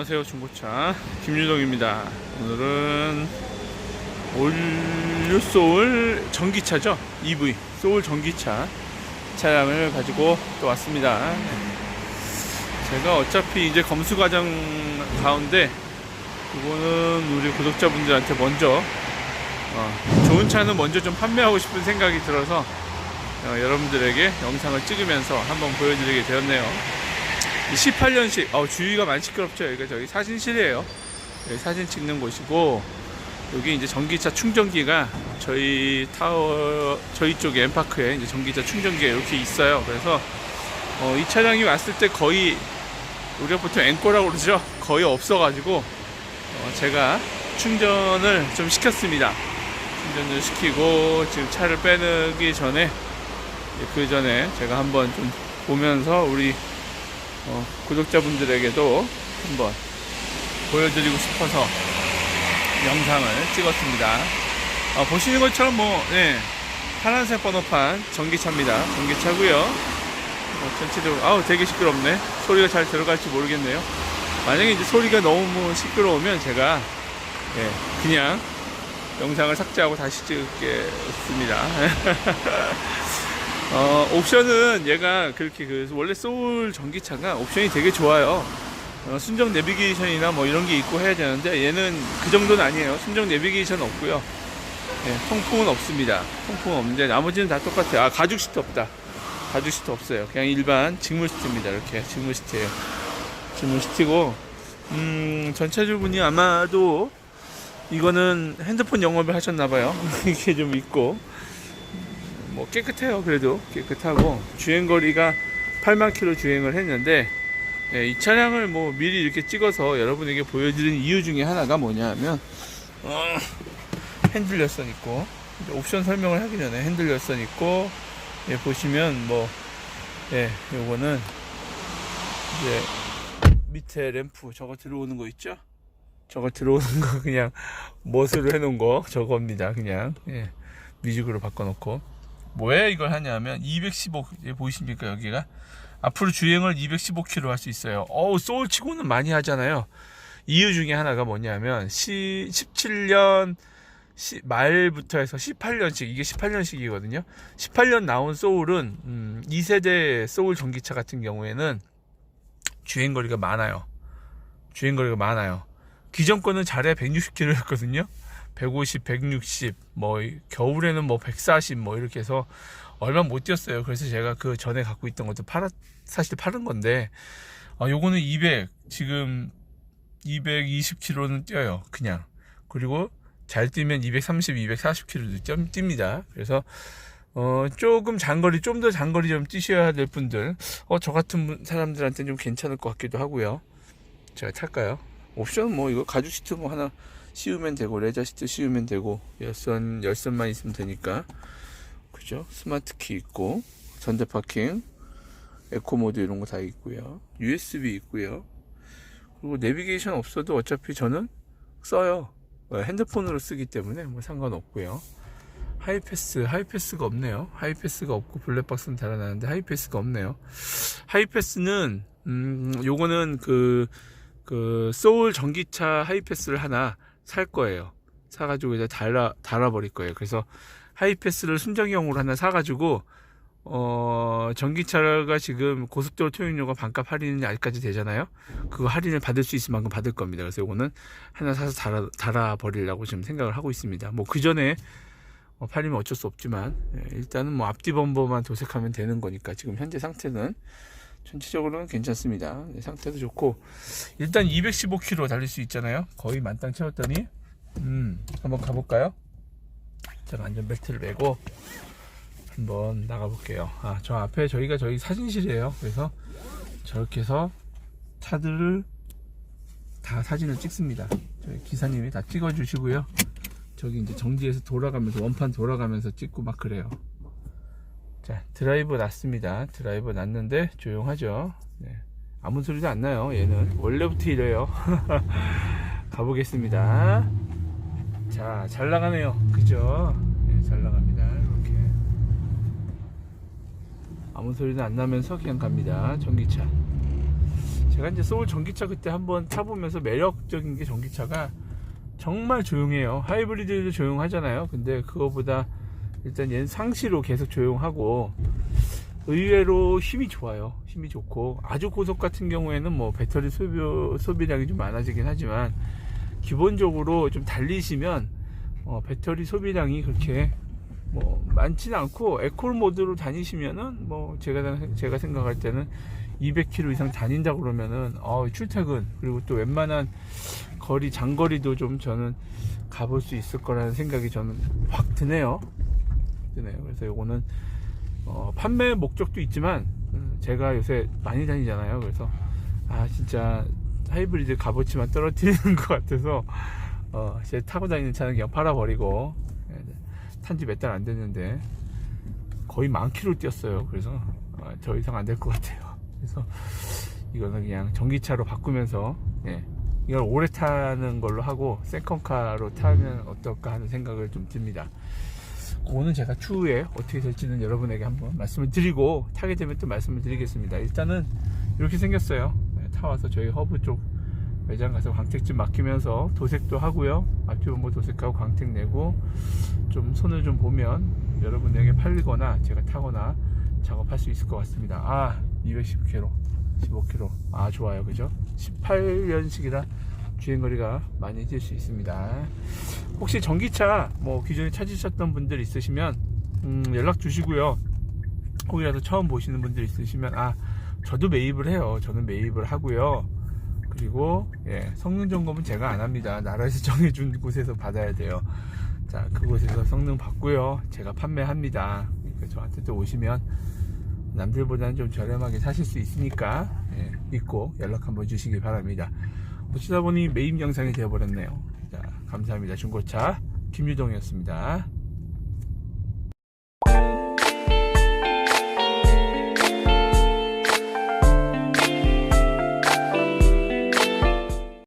안녕하세요 중고차. 김유동입니다. 오늘은 올류 소울 전기차죠? EV 소울 전기차 차량을 가지고 또 왔습니다. 제가 어차피 이제 검수 과정 가운데 이거는 우리 구독자분들한테 먼저 어, 좋은 차는 먼저 좀 판매하고 싶은 생각이 들어서 어, 여러분들에게 영상을 찍으면서 한번 보여드리게 되었네요 18년식, 어, 주위가 많이 시끄럽죠. 여기가 저희 사진실이에요. 여기 사진 찍는 곳이고, 여기 이제 전기차 충전기가 저희 타워, 저희 쪽에 엠파크에 이제 전기차 충전기가 이렇게 있어요. 그래서, 어, 이 차량이 왔을 때 거의, 우리가 보통 앵꼬라고 그러죠. 거의 없어 가지고, 어, 제가 충전을 좀 시켰습니다. 충전을 시키고, 지금 차를 빼기 전에, 그 전에 제가 한번 좀 보면서 우리 어, 구독자분들에게도 한번 보여드리고 싶어서 영상을 찍었습니다. 어, 보시는 것처럼 뭐, 네, 파란색 번호판 전기차입니다. 전기차고요. 어, 전체적으로 아우 되게 시끄럽네. 소리가 잘 들어갈지 모르겠네요. 만약에 이제 소리가 너무 시끄러우면 제가 예, 그냥 영상을 삭제하고 다시 찍겠습니다. 어, 옵션은 얘가 그렇게 그 원래 소울 전기차가 옵션이 되게 좋아요. 어, 순정 내비게이션이나 뭐 이런 게 있고 해야 되는데 얘는 그 정도는 아니에요. 순정 내비게이션 없고요. 예, 통풍은 없습니다. 통풍은 없는데 나머지는 다 똑같아요. 아 가죽 시트 없다. 가죽 시트 없어요. 그냥 일반 직물 시트입니다. 이렇게 직물 시트예요. 직물 시트고 음, 전차주분이 아마도 이거는 핸드폰 영업을 하셨나봐요. 이게 좀 있고 뭐 깨끗해요 그래도. 깨끗하고. 주행거리가 8만 킬로 주행을 했는데 예, 이 차량을 뭐 미리 이렇게 찍어서 여러분에게 보여드리는 이유 중에 하나가 뭐냐면 어, 핸들 열선 있고 옵션 설명을 하기 전에 핸들 열선 있고 예, 보시면 뭐 예, 요거는 이제 밑에 램프 저거 들어오는 거 있죠? 저거 들어오는 거 그냥 멋으로 해놓은 거 저겁니다 그냥. 예, 뮤직으로 바꿔놓고 왜 이걸 하냐면 215 예, 보이십니까 여기가 앞으로 주행을 215km 할 수 있어요. 어우 소울 치고는 많이 하잖아요. 이유 중에 하나가 뭐냐면 시, 17년 시, 말부터 해서 18년씩 이게 18년씩이거든요. 18년 나온 소울은 음, 2세대 소울 전기차 같은 경우에는 주행거리가 많아요. 주행거리가 많아요. 기존 거는 잘해 160km였거든요. 150, 160, 뭐 겨울에는 뭐 140, 뭐 이렇게 해서 얼마 못 뛰었어요. 그래서 제가 그 전에 갖고 있던 것도 팔아 사실 파는 건데, 아 요거는 200 지금 220km는 뛰어요. 그냥 그리고 잘 뛰면 230, 240km도 뜁니다. 그래서 어 조금 장거리 좀 더 장거리 좀 뛰셔야 될 분들, 어 저 같은 분- 사람들한테 좀 괜찮을 것 같기도 하고요. 제가 탈까요? 옵션 뭐 이거 가죽 시트 뭐 하나 씌우면 되고 레저 시트 씌우면 되고 열선 열선만 있으면 되니까 그죠? 스마트 키 있고 전자 파킹 에코 모드 이런 거 다 있고요. USB 있고요. 그리고 내비게이션 없어도 어차피 저는 써요. 어, 핸드폰으로 쓰기 때문에 뭐 상관없고요. 하이패스, 하이패스가 없네요. 하이패스가 없고 블랙박스는 달아나는데 하이패스가 없네요. 하이패스는 음, 요거는 그, 그 소울 전기차 하이패스를 하나 살 거예요. 사가지고 이제 달아 달아버릴 거예요. 그래서 하이패스를 순정형으로 하나 사가지고 어 전기차가 지금 고속도로 통행료가 반값 할인이 아직까지 되잖아요. 그거 할인을 받을 수 있을 만큼 받을 겁니다. 그래서 이거는 하나 사서 달아 달아 버리려고 지금 생각을 하고 있습니다. 뭐 그 전에 어, 팔리면 어쩔 수 없지만 예, 일단은 뭐 앞뒤 범버만 도색하면 되는 거니까 지금 현재 상태는 전체적으로는 괜찮습니다. 네, 상태도 좋고 일단 215km 달릴 수 있잖아요. 거의 만땅 채웠더니 음 한번 가볼까요? 제가 안전벨트를 매고 한번 나가볼게요. 아 저 앞에 저희가 저희 사진실이에요. 그래서 저렇게 해서 차들을 다 사진을 찍습니다. 저희 기사님이 다 찍어주시고요. 저기 이제 정지해서 돌아가면서 원판 돌아가면서 찍고 막 그래요. 자 드라이브 났습니다. 드라이브 났는데 조용하죠. 네. 아무 소리도 안 나요. 얘는 원래부터 이래요. 가보겠습니다. 자, 잘 나가네요. 그죠? 네, 잘 나갑니다. 이렇게. 아무 소리도 안 나면서 그냥 갑니다. 전기차. 제가 이제 소울 전기차 그때 한번 타보면서 매력적인 게 전기차가 정말 조용해요. 하이브리드도 조용하잖아요. 근데 그거보다 일단 얘는 상시로 계속 조용하고 의외로 힘이 좋아요. 힘이 좋고 아주 고속 같은 경우에는 뭐 배터리 소비, 소비량이 좀 많아지긴 하지만 기본적으로 좀 달리시면 어, 배터리 소비량이 그렇게 뭐 많지는 않고 에콜 모드로 다니시면은 뭐 제가 제가 생각할 때는 200km 이상 다닌다 그러면은 어, 출퇴근 그리고 또 웬만한 거리 장거리도 좀 저는 가볼 수 있을 거라는 생각이 저는 확 드네요. 드네요. 그래서 이거는 어, 판매 목적도 있지만 음, 제가 요새 많이 다니잖아요. 그래서 아 진짜 하이브리드 값어치만 떨어뜨리는 것 같아서 어, 제 타고 다니는 차는 그냥 팔아버리고 탄지 몇 달 안 됐는데 거의 만 킬로 뛰었어요. 그래서 어, 더 이상 안 될 것 같아요. 그래서 이거는 그냥 전기차로 바꾸면서 예, 이걸 오래 타는 걸로 하고 세컨카로 타면 어떨까 하는 생각을 좀 듭니다. 그거는 제가 추후에 어떻게 될지는 여러분에게 한번 말씀을 드리고 타게 되면 또 말씀을 드리겠습니다. 일단은 이렇게 생겼어요. 네, 타와서 저희 허브 쪽 매장 가서 광택 좀 맡기면서 도색도 하고요. 앞뒤 뭐 도색하고 광택 내고 좀 손을 좀 보면 여러분에게 팔리거나 제가 타거나 작업할 수 있을 것 같습니다. 아 210km, 15km. 아 좋아요, 그죠? 18년식이라 주행거리가 많이 될수 있습니다. 혹시 전기차 뭐 기존에 찾으셨던 분들 있으시면 음, 연락 주시고요. 혹이라도 처음 보시는 분들 있으시면 아 저도 매입을 해요. 저는 매입을 하고요. 그리고 예, 성능 점검은 제가 안 합니다. 나라에서 정해준 곳에서 받아야 돼요. 자 그곳에서 성능 받고요. 제가 판매합니다. 그러니까 저한테 또 오시면 남들보다는 좀 저렴하게 사실 수 있으니까 예, 믿고 연락 한번 주시기 바랍니다. 어쩌다 보니 매입 영상이 되어버렸네요. 자 감사합니다. 중고차 김유동이었습니다.